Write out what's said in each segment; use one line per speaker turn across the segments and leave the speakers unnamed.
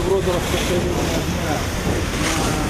в родовом состоянии.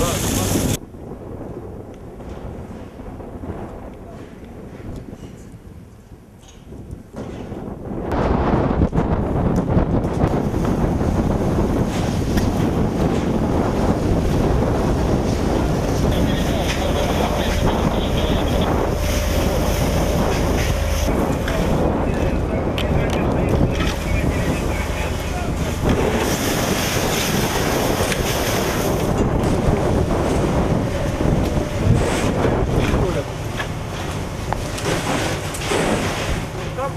Look.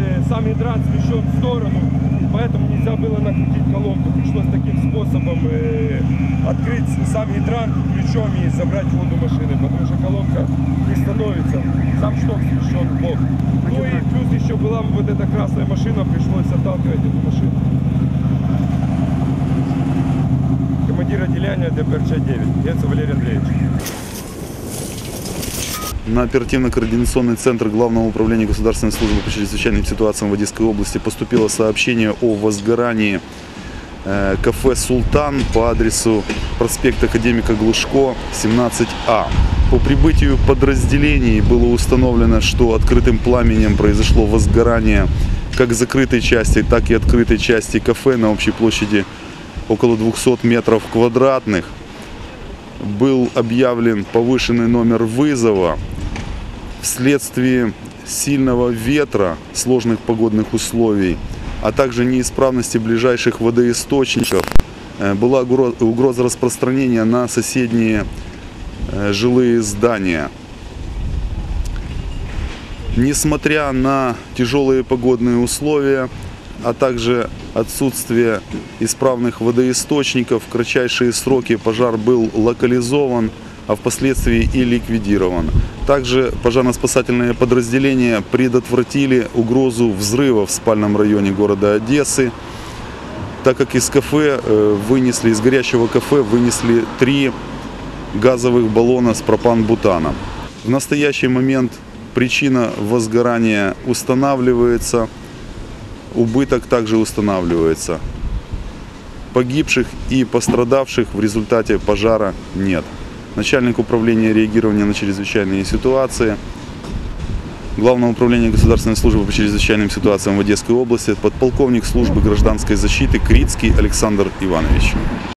Э, Сам гидрант смещен в сторону, поэтому нельзя накрутить колонку. Пришлось таким способом э, открыть сам гидрант ключом и забрать воду машины, потому что колонка не становится. Сам шток смещен в бок. Ну и плюс еще была вот эта красная машина, пришлось отталкивать эту машину. Командир отделения ДПРЧ-9, Генцев Валерий Андреевич.
На оперативно-координационный центр Главного управления Государственной службы по чрезвычайным ситуациям в Одесской области поступило сообщение о возгорании кафе «Султан» по адресу проспект Академика Глушко, 17А. По прибытию подразделений было установлено, что открытым пламенем произошло возгорание как закрытой части, так и открытой части кафе на общей площади около 200 метров квадратных. Был объявлен повышенный номер вызова вследствие сильного ветра, сложных погодных условий, а также неисправности ближайших водоисточников, э, была угро- угроза распространения на соседние э, жилые здания. Несмотря на тяжелые погодные условия, а также отсутствие исправных водоисточников, в кратчайшие сроки пожар был локализован, а впоследствии и ликвидирован. Также пожарно-спасательные подразделения предотвратили угрозу взрыва в спальном районе города Одессы, так как из кафе э, вынесли, из горящего кафе вынесли три газовых баллона с пропан-бутаном. В настоящий момент причина возгорания устанавливается, убыток также устанавливается. Погибших и пострадавших в результате пожара нет. Начальник управления реагирования на чрезвычайные ситуации Главного управления Государственной службы по чрезвычайным ситуациям в Одесской области, подполковник службы гражданской защиты Крицкий Александр Иванович.